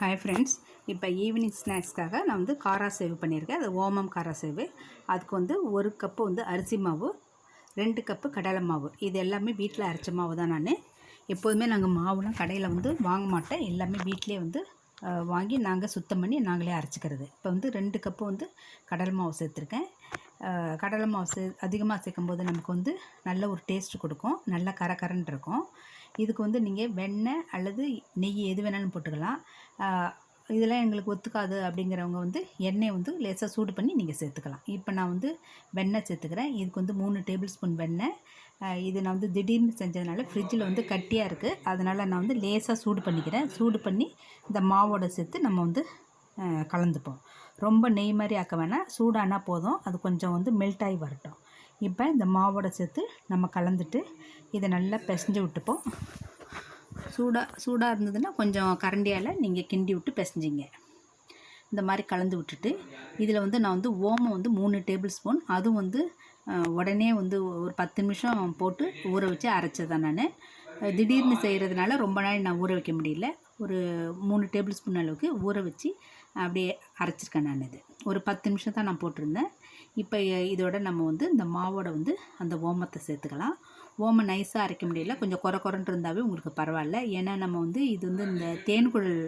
Hi friends இப்போ evening ஸ்நாக்ஸ்க்காக நான் வந்து காரா சேவ் பண்ணியிருக்கேன். அது ஓமம் காரா சேவு. அதுக்கு வந்து ஒரு கப்பு வந்து அரிசி மாவு ரெண்டு கப்பு கடலை மாவு. இது எல்லாமே வீட்டில் அரைச்ச மாவு தான் நான். எப்போதுமே நாங்கள் மாவுலாம் கடையில் வந்து வாங்க மாட்டேன் எல்லாமே வீட்டிலே வந்து வாங்கி நாங்கள் சுத்தம் பண்ணி நாங்களே அரைச்சிக்கிறது. இப்போ வந்து ரெண்டு கப்பு வந்து கடலை மாவு சேர்த்துருக்கேன். கடலை மாவு சே அதிகமாக சேர்க்கும்போது நமக்கு வந்து நல்ல ஒரு டேஸ்ட் கொடுக்கும். நல்ல கரகரன் இருக்கும். இதுக்கு வந்து நீங்கள் வெண்ணெய் அல்லது நெய் எது வேணாலும் போட்டுக்கலாம். இதெல்லாம் எங்களுக்கு ஒத்துக்காது அப்படிங்கிறவங்க வந்து எண்ணெய் வந்து லேசாக சூடு பண்ணி நீங்கள் சேர்த்துக்கலாம். இப்போ நான் வந்து வெண்ணெய் சேர்த்துக்கிறேன். இதுக்கு வந்து மூணு டேபிள் ஸ்பூன் வெண்ணெய். இது நான் வந்து திடீர்னு செஞ்சதுனால ஃப்ரிட்ஜில் வந்து கட்டியாக இருக்குது அதனால் நான் வந்து லேசாக சூடு பண்ணிக்கிறேன். சூடு பண்ணி இந்த மாவோட சேர்த்து நம்ம வந்து கலந்துப்போம். ரொம்ப நெய் மாதிரி ஆக்க வேணாம். சூடானா போதும். அது கொஞ்சம் வந்து மெல்ட் ஆகி வரட்டும். இப்போ இந்த மாவோட சேர்த்து நம்ம கலந்துட்டு இதை நல்லா பிசைஞ்சு விட்டுப்போம் சூடாக சூடாக இருந்ததுன்னா கொஞ்சம் கரண்டியால் நீங்கள் கிண்டி விட்டு பிசைஞ்சிங்க. இந்த மாதிரி கலந்து விட்டுட்டு இதில் வந்து நான் வந்து ஓமம் வந்து மூணு டேபிள் ஸ்பூன் அதுவும் வந்து உடனே வந்து ஒரு பத்து நிமிஷம் போட்டு ஊற வச்சு அரைச்சதான் நான். திடீர்னு செய்கிறதுனால ரொம்ப நாள் நான் ஊற வைக்க முடியல. ஒரு மூணு டேபிள் ஸ்பூன் அளவுக்கு ஊற வச்சு அப்படியே அரைச்சிருக்கேன் நான் இது. ஒரு பத்து நிமிஷம் தான் நான் போட்டிருந்தேன். இப்போ இதோட நம்ம வந்து இந்த மாவோட வந்து அந்த ஓமத்தை சேர்த்துக்கலாம். ஓமம் நைஸாக அரைக்க முடியல. கொஞ்சம் குறை குறைன்னு இருந்தாவே உங்களுக்கு பரவாயில்ல. ஏன்னா நம்ம வந்து இது வந்து இந்த தேன்குழல்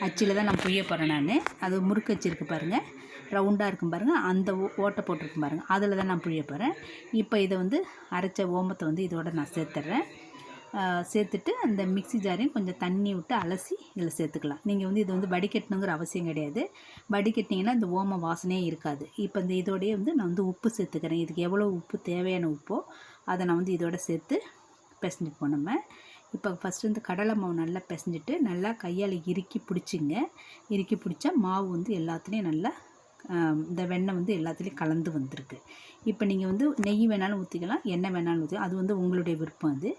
அச்சில் தான் நான் புய்ய போகிறேன் நான். அது முறுக்கு அச்சு இருக்குது பாருங்கள் ரவுண்டாக இருக்கும் பாருங்கள் அந்த ஓ- ஓட்டை போட்டிருக்கும் பாருங்கள் அதில் தான் நான் புய்ய போகிறேன் இப்போ இதை வந்து அரைச்ச ஓமத்தை வந்து இதோட நான் சேர்த்துட்றேன் சேர்த்துட்டு அந்த மிக்ஸி ஜாரையும் கொஞ்சம் தண்ணி விட்டு அலசி இதில் சேர்த்துக்கலாம். நீங்கள் வந்து இது வந்து வடிகட்டணுங்கிற அவசியம் கிடையாது. வடிகட்டினீங்கன்னா இந்த ஓம வாசனையே இருக்காது. இப்போ இந்த இதோடையே வந்து நான் வந்து உப்பு சேர்த்துக்கிறேன். இதுக்கு எவ்வளோ உப்பு தேவையான உப்போ அதை நான் வந்து இதோட சேர்த்து பிசைஞ்சுப்போம் நம்ம. இப்போ ஃபஸ்ட்டு வந்து கடலை மாவு நல்லா பிசைஞ்சிட்டு நல்லா கையால் இறுக்கி பிடிச்சிங்க. இறுக்கி பிடிச்சா மாவு வந்து எல்லாத்துலேயும் நல்லா இந்த வெண்ணெய் வந்து எல்லாத்துலேயும் கலந்து வந்திருக்கு. இப்போ நீங்கள் வந்து நெய் வேணாலும் ஊற்றிக்கலாம் எண்ணெய் வேணாலும் ஊற்றிக்கலாம் அது வந்து உங்களுடைய விருப்பம் அது.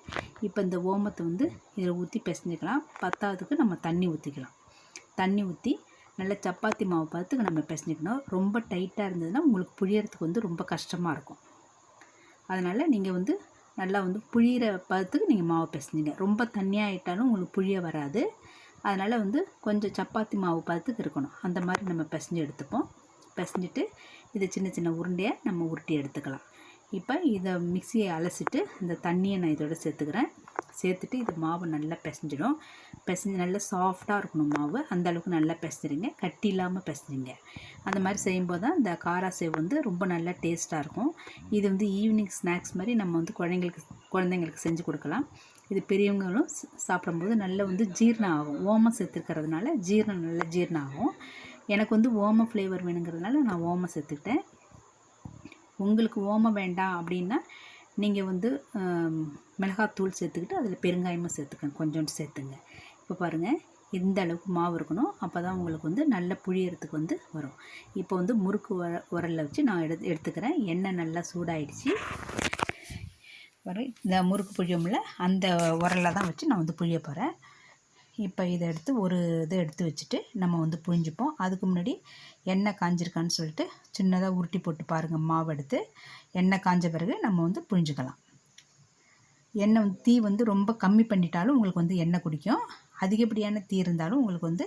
இப்போ இந்த ஓமத்தை வந்து இதில் ஊற்றி பிசைஞ்சிக்கலாம். பத்தாவதுக்கு நம்ம தண்ணி ஊற்றிக்கலாம் தண்ணி ஊற்றி நல்லா சப்பாத்தி மாவு பார்த்துக்கு நம்ம பிசைஞ்சிக்கணும். ரொம்ப டைட்டாக இருந்ததுன்னா உங்களுக்கு புழியறதுக்கு வந்து ரொம்ப கஷ்டமாக இருக்கும். அதனால் நீங்கள் வந்து நல்லா வந்து புழியிற பதத்துக்கு நீங்கள் மாவு பிசைஞ்சிங்க. ரொம்ப தண்ணியாகிட்டாலும் உங்களுக்கு புழிய வராது. அதனால் வந்து கொஞ்சம் சப்பாத்தி மாவு பதத்துக்கு இருக்கணும். அந்த மாதிரி நம்ம பிசைஞ்சு எடுத்துப்போம். பிசைஞ்சிட்டு இதை சின்ன சின்ன உருண்டையாக நம்ம உருட்டி எடுத்துக்கலாம். இப்போ இதை மிக்சியை அலசிட்டு இந்த தண்ணியை நான் இதோட சேர்த்துக்கிறேன். சேர்த்துட்டு இது மாவு நல்லா பிசைஞ்சிடும். பிசைஞ்சு நல்லா சாஃப்டாக இருக்கணும் மாவு. அந்த அளவுக்கு நல்லா பிசைஞ்சிருங்க. கட்டி இல்லாமல் பிசைஞ்சிங்க அந்த மாதிரி செய்யும்போது தான் இந்த காரா சேவ் வந்து ரொம்ப நல்லா டேஸ்ட்டாக இருக்கும். இது வந்து ஈவினிங் ஸ்நாக்ஸ் மாதிரி நம்ம வந்து குழந்தைங்களுக்கு குழந்தைங்களுக்கு செஞ்சு கொடுக்கலாம். இது பெரியவங்களும் சாப்பிடும்போது நல்லா வந்து ஜீரணம் ஆகும். ஓமம் சேர்த்துருக்கிறதுனால ஜீரணம் நல்லா ஜீரணம் ஆகும். எனக்கு வந்து ஓம ஃப்ளேவர் வேணுங்கிறதுனால நான் ஓமம் சேர்த்துக்கிட்டேன். உங்களுக்கு ஓமம் வேண்டாம் அப்படின்னா நீங்கள் வந்து மிளகாத்தூள் சேர்த்துக்கிட்டு அதில் பெருங்காயமும் சேர்த்துக்கங்க. கொஞ்சோண்டு சேர்த்துங்க. இப்போ பாருங்கள் இந்த அளவுக்கு மாவு இருக்கணும். அப்போ தான் உங்களுக்கு வந்து நல்ல புழியறதுக்கு வந்து வரும். இப்போ வந்து முறுக்கு உர உரலில் வச்சு நான் எடு எடுத்துக்கிறேன். எண்ணெய் நல்லா சூடாயிடுச்சு. வர இந்த முறுக்கு புழியோம்ல அந்த உரலில் தான் வச்சு நான் வந்து புழிய போகிறேன் இப்போ இதை எடுத்து ஒரு இதை எடுத்து வச்சுட்டு நம்ம வந்து புழிஞ்சுப்போம் அதுக்கு முன்னாடி எண்ணெய் காஞ்சிருக்கான்னு சொல்லிட்டு சின்னதாக உருட்டி போட்டு பாருங்கள் மாவு எடுத்து. எண்ணெய் காஞ்ச பிறகு நம்ம வந்து புழிஞ்சுக்கலாம் எண்ணெய் வந்து தீ வந்து ரொம்ப கம்மி பண்ணிட்டாலும் உங்களுக்கு வந்து எண்ணெய் குடிக்கும். அதிகப்படியான தீ இருந்தாலும் உங்களுக்கு வந்து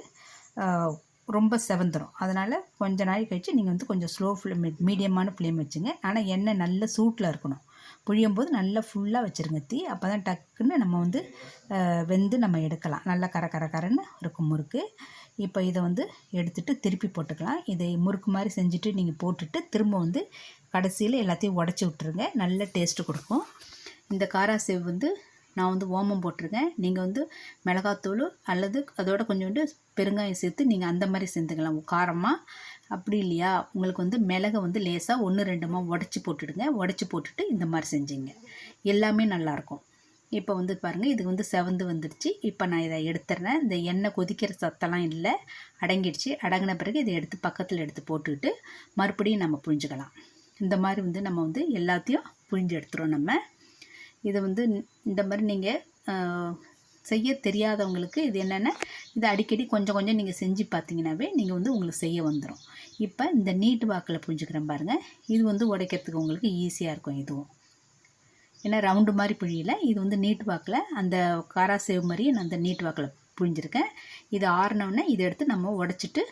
ரொம்ப செவந்துடும் அதனால் கொஞ்ச நாள் கழித்து நீங்கள் வந்து கொஞ்சம் ஸ்லோ ஃப்ளேம் மீடியமான ஃப்ளேம் வச்சுங்க. ஆனால் எண்ணெய் நல்ல சூட்டில் இருக்கணும். புழியும் போது நல்லா ஃபுல்லாக வச்சுருங்க தீ. அப்போ தான் டக்குன்னு நம்ம வந்து வெந்து நம்ம எடுக்கலாம். நல்லா கர கர கரன்னு இருக்கும் முறுக்கு. இப்போ இதை வந்து எடுத்துட்டு திருப்பி போட்டுக்கலாம். இதை முறுக்கு மாதிரி செஞ்சுட்டு நீங்கள் போட்டுட்டு திரும்ப வந்து கடைசியில் எல்லாத்தையும் உடச்சி விட்ருங்க நல்ல டேஸ்ட்டு கொடுக்கும். இந்த காராசேவ் வந்து நான் வந்து ஓமம் போட்டிருக்கேன். நீங்கள் வந்து மிளகாத்தூள் அல்லது அதோட கொஞ்சோண்டு பெருங்காயம் சேர்த்து நீங்கள் அந்த மாதிரி செஞ்சுக்கலாம். காரமாக அப்படி இல்லையா? உங்களுக்கு வந்து மிளகை வந்து லேசாக ஒன்று ரெண்டுமா உடச்சி போட்டுடுங்க. உடச்சி போட்டுட்டு இந்த மாதிரி செஞ்சுங்க. எல்லாமே நல்லாயிருக்கும் இப்போ வந்து பாருங்கள் இது வந்து செவந்து வந்துடுச்சு. இப்போ நான் இதை எடுத்துடுறேன் இந்த எண்ணெய் கொதிக்கிற சத்தெல்லாம் இல்லை. அடங்கிடுச்சு. அடங்கின பிறகு இதை எடுத்து பக்கத்தில் எடுத்து போட்டுக்கிட்டு மறுபடியும் நம்ம புழிஞ்சுக்கலாம் இந்த மாதிரி வந்து நம்ம வந்து எல்லாத்தையும் புழிஞ்சு எடுத்துடுறோம் நம்ம. இதை வந்து இந்த மாதிரி நீங்கள் செய்ய தெரியாதவங்களுக்கு இது என்னென்ன? இது அடிக்கடி கொஞ்சம் கொஞ்சம் நீங்கள் செஞ்சு பார்த்தீங்கன்னாவே நீங்கள் வந்து உங்களுக்கு செய்ய வந்துடும் இப்போ இந்த நீட்டு வாக்கில் புரிஞ்சுக்கிறேன் பாருங்கள் இது வந்து உடைக்கிறதுக்கு உங்களுக்கு ஈஸியாக இருக்கும் இதுவும். ஏன்னா ரவுண்டு மாதிரி புழியல இது வந்து நீட்டு வாக்கில் அந்த காரா சேவ் மாதிரி நான் அந்த நீட்டு வாக்கில் புழிஞ்சிருக்கேன் இது ஆறினோடனே இதை எடுத்து நம்ம உடச்சிட்டு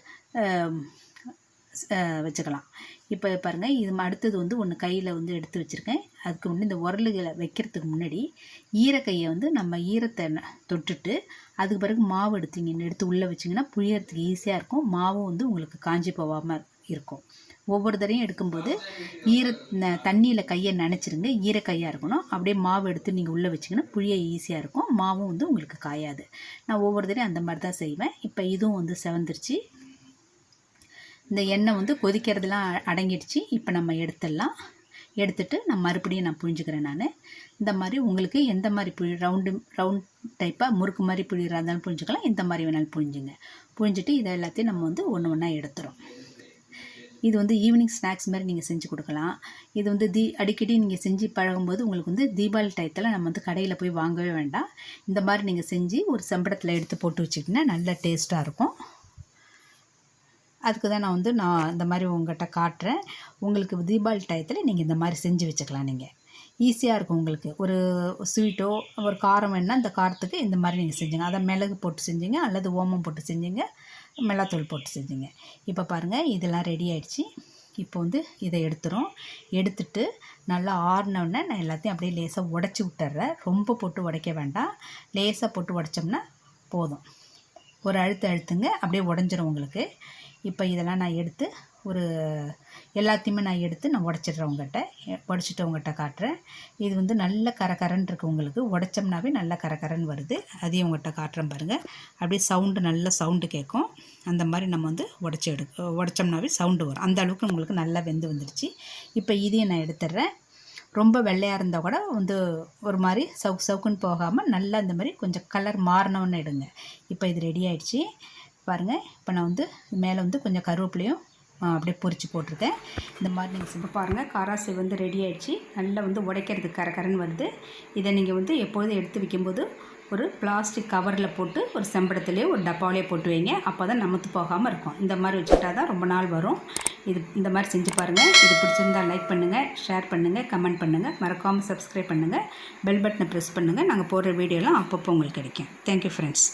வச்சுக்கலாம். இப்போ பாருங்கள் இது அடுத்தது வந்து ஒன்று கையில் வந்து எடுத்து வச்சுருக்கேன். அதுக்கு முன்னாடி இந்த உரலுகளை வைக்கிறதுக்கு முன்னாடி ஈரக்கையை வந்து நம்ம ஈரத்தை ந- தொட்டுட்டு அதுக்கு பிறகு மாவு எடுத்தீங்க எடுத்து உள்ளே வச்சிங்கன்னா புழியறதுக்கு ஈஸியாக இருக்கும். மாவும் வந்து உங்களுக்கு காஞ்சி போகாமல் இருக்கும். ஒவ்வொரு தடையும் எடுக்கும்போது ஈர தண்ணியில் கையை நனைச்சிருங்க. ஈரக்கையாக இருக்கணும். அப்படியே மாவு எடுத்து நீங்கள் உள்ளே வச்சிங்கன்னா புளிய ஈஸியாக இருக்கும். மாவும் வந்து உங்களுக்கு காயாது. நான் ஒவ்வொரு தடையும் அந்த மாதிரி தான் செய்வேன். இப்போ இதுவும் வந்து செவந்துருச்சு. இந்த எண்ணெய் வந்து கொதிக்கிறதுலாம் அடங்கிடுச்சு. இப்போ நம்ம எடுத்துடலாம். எடுத்துட்டு நான் மறுபடியும் நான் புழிஞ்சுக்கிறேன் நான். இந்த மாதிரி உங்களுக்கு எந்த மாதிரி புழி ரவுண்டு ரவுண்ட் டைப்பாக முறுக்கு மாதிரி புழிகிறா இருந்தாலும் புழிஞ்சுக்கலாம். இந்த மாதிரி வேணாலும் புழிஞ்சுங்க. புழிஞ்சிட்டு இதை எல்லாத்தையும் நம்ம வந்து ஒன்று ஒன்றா எடுத்துகிறோம் இது வந்து ஈவினிங் ஸ்நாக்ஸ் மாதிரி நீங்கள் செஞ்சு கொடுக்கலாம். இது வந்து தீ அடிக்கடி நீங்கள் செஞ்சு பழகும்போது உங்களுக்கு வந்து தீபாவளி டயத்தில் நம்ம வந்து கடையில் போய் வாங்கவே வேண்டாம். இந்த மாதிரி நீங்கள் செஞ்சு ஒரு செம்படத்தில் எடுத்து போட்டு வச்சிட்டிங்கன்னா நல்ல டேஸ்ட்டாக இருக்கும். அதுக்கு தான் நான் வந்து நான் இந்த மாதிரி உங்கள்கிட்ட காட்டுறேன். உங்களுக்கு தீபாவளி டயத்தில் நீங்கள் இந்த மாதிரி செஞ்சு வச்சுக்கலாம் நீங்கள் ஈஸியாக இருக்கும் உங்களுக்கு. ஒரு ஸ்வீட்டோ ஒரு காரம் வேணுன்னா இந்த காரத்துக்கு இந்த மாதிரி நீங்கள் செஞ்சுங்க. அதை மிளகு போட்டு செஞ்சீங்க அல்லது ஓமம் போட்டு செஞ்சீங்க மிளகாத்தூள் போட்டு செஞ்சுங்க. இப்போ பாருங்கள் இதெல்லாம் ரெடி ஆகிடுச்சி இப்போ வந்து இதை எடுத்துரும் எடுத்துட்டு நல்லா ஆறினோடனே நான் எல்லாத்தையும் அப்படியே லேசாக உடச்சி விட்டுறேன். ரொம்ப போட்டு உடைக்க வேண்டாம். லேசாக போட்டு உடைச்சோம்னா போதும். ஒரு அழுத்து அழுத்துங்க அப்படியே உடஞ்சிரும் உங்களுக்கு. இப்போ இதெல்லாம் நான் எடுத்து ஒரு எல்லாத்தையுமே நான் எடுத்து நான் உடச்சிட்றவங்ககிட்ட உடச்சிட்டவங்ககிட்ட உங்கள்கிட்ட காட்டுறேன். இது வந்து நல்ல கரகரன்னு இருக்குது உங்களுக்கு. உடச்சோம்னாவே நல்ல கரகரன்னு வருது. அதையும் உங்கள்கிட்ட காட்டுறேன் பாருங்கள் அப்படியே சவுண்டு நல்ல சவுண்டு கேட்கும். அந்த மாதிரி நம்ம வந்து உடச்சி எடு உடச்சோம்னாவே சவுண்டு வரும். அந்த அளவுக்கு உங்களுக்கு நல்லா வெந்து வந்துடுச்சு. இப்போ இதையும் நான் எடுத்துடுறேன். ரொம்ப வெள்ளையாக இருந்தால் கூட வந்து ஒரு மாதிரி சவுக்கு சவுக்குன்னு போகாமல் நல்லா இந்த மாதிரி கொஞ்சம் கலர் மாறினோன்னு எடுங்க. இப்போ இது ரெடி ஆகிடுச்சி பாருங்கள் இப்போ நான் வந்து மேலே வந்து கொஞ்சம் கருவேப்பிலையும் அப்படியே பொறிச்சு போட்டிருக்கேன். இந்த மாதிரி நீங்கள் செஞ்சு பாருங்கள் காராசை வந்து ரெடி ஆகிடுச்சு நல்லா வந்து உடைக்கிறதுக்கு கரகரன்னு வருது. இதை நீங்கள் வந்து எப்பொழுதும் எடுத்து வைக்கும்போது ஒரு பிளாஸ்டிக் கவரில் போட்டு ஒரு செம்படத்துலேயோ ஒரு டப்பாவிலேயே போட்டு வைங்க. அப்போ தான் நமத்து போகாமல் இருக்கும். இந்த மாதிரி வச்சுக்கிட்டா தான் ரொம்ப நாள் வரும். இது இந்த மாதிரி செஞ்சு பாருங்கள் இது பிடிச்சிருந்தா லைக் பண்ணுங்கள் ஷேர் பண்ணுங்கள் கமெண்ட் பண்ணுங்கள் மறக்காமல் சப்ஸ்கிரைப் பண்ணுங்கள் பெல் பட்டனை ப்ரெஸ் பண்ணுங்கள் நாங்கள் போடுற வீடியோலாம் அப்பப்போ உங்களுக்கு கிடைக்கும். Thank you friends